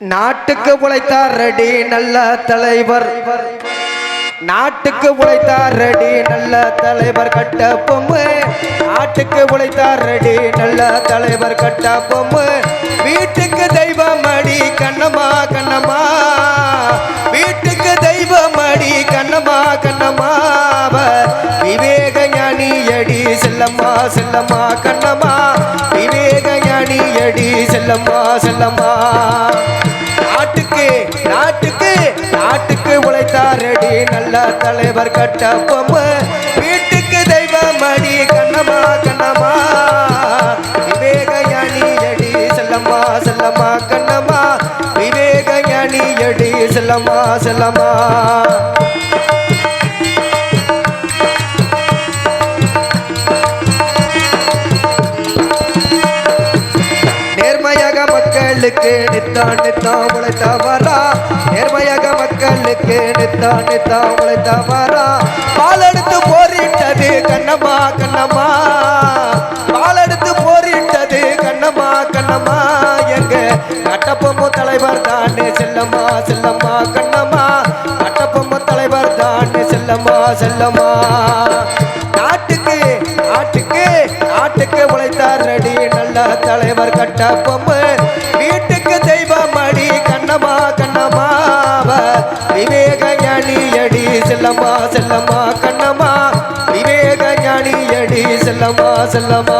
நாட்டுக்கு உழைத்தார் ரெடி நல்ல தலைவர். நாட்டுக்கு உழைத்தார் ரெடி நல்ல தலைவர் கட்ட பொம்மு. நாட்டுக்கு உழைத்தார் ரெடி நல்ல தலைவர் கட்ட பொம்மு. வீட்டுக்கு தெய்வம் அடி கண்ணம்மா கண்ணம்மா. வீட்டுக்கு தெய்வம் அடி கண்ணம்மா கண்ணம்மா. விவேக ஞானி அடி செல்லம்மா செல்லம்மா கண்ணம்மா. விவேக ஞானி அடி செல்லம்மா செல்லம்மா. நாட்டுக்கு நாட்டுக்கு நாட்டுக்கு உழைத்தாரடி நல்ல தலைவர் கட்ட பொம்மை. வீட்டுக்கு தெய்வம் அடி கண்ணமா கண்ணமா விவேக ஞானி அடி செல்லம்மா செல்லம்மா கண்ணம்மா. விவேக ஞானி அடி செல்லம்மா செல்லம்மா. மக்களுக்கு நித்தான் நித்தான் தவறா. நேர்மையாக மக்களுக்கு நித்தான் நித்தான் தவறா. பாலெடுத்து போரிட்டது கண்ணம்மா கண்ணம்மா. பாலெடுத்து போரிட்டது கண்ணம்மா கண்ணம்மா. எங்க கட்டப்பொம்மு தலைவர் தானே செல்லம்மா செல்லம்மா கண்ணம்மா. கட்டப்பொம்மு தலைவர் தானே செல்லம்மா செல்லம்மா. நாட்டுக்கு நாட்டுக்கு நாட்டுக்கு உழைத்தார் ரெடி நல்ல தலைவர் கட்ட செல்லமா செல்லமா.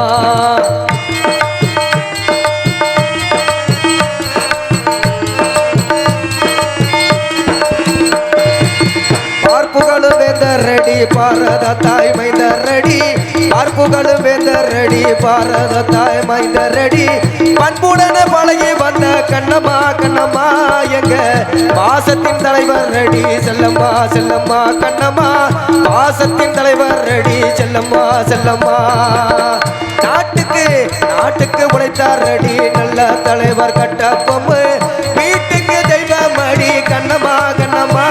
பார்ப்புகளும் வேந்தர் பாரத தாய் மைந்தரடி. ரெடி பார்ப்புகளும் வேந்தர் பாரத தாய் மைந்தரடி. ரெடி பண்புடன பழகி வந்த கண்ணம்மா கண்ணம்மா எங்க? பாசத்தின் தலைவர் ரெடி செல்லம்மா செல்லம்மா கண்ணம்மா. பாசத்தின் தலைவர் செல்லம்மா செல்லம்மா. நாட்டுக்கு நாட்டுக்கு உழைத்தார் அடி நல்ல தலைவர் கட்ட பொம்மை. வீட்டுக்கு தெய்வம் அடி கண்ணம்மா கண்ணம்மா.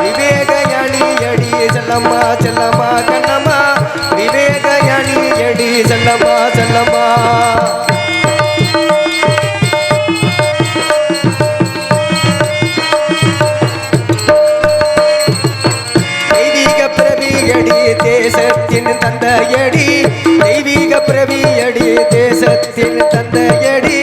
விவேக அணி அடி. செல்லம்மா செல்லம்மா கண்ணம்மா. விவேக அணி அடி. செல்லம்மா செல்லம்மா. தேசத்தின் தந்தையடி. தெய்வீக பிரவியடி தேசத்தின் தந்தையடி.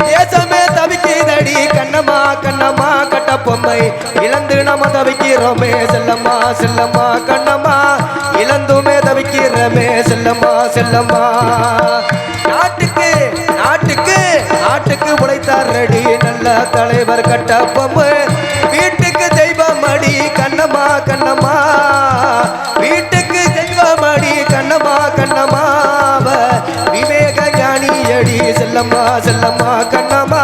தேசமே தவிக்கிறதடி கண்ணம்மா கண்ணம்மா கட்ட பொம்மை இழந்து நம்ம தவிக்கிறோமே செல்லம்மா செல்லம்மா கண்ணம்மா. இழந்துமே தவிக்கிறோமே செல்லம்மா செல்லம்மா. நாட்டுக்கு நாட்டுக்கு நாட்டுக்கு உழைத்தார் நல்ல தலைவர் கட்ட பொம்மை செல்லம்மா செல்லம்மா கண்ணம்மா.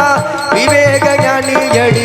விவேக ஞானி எழி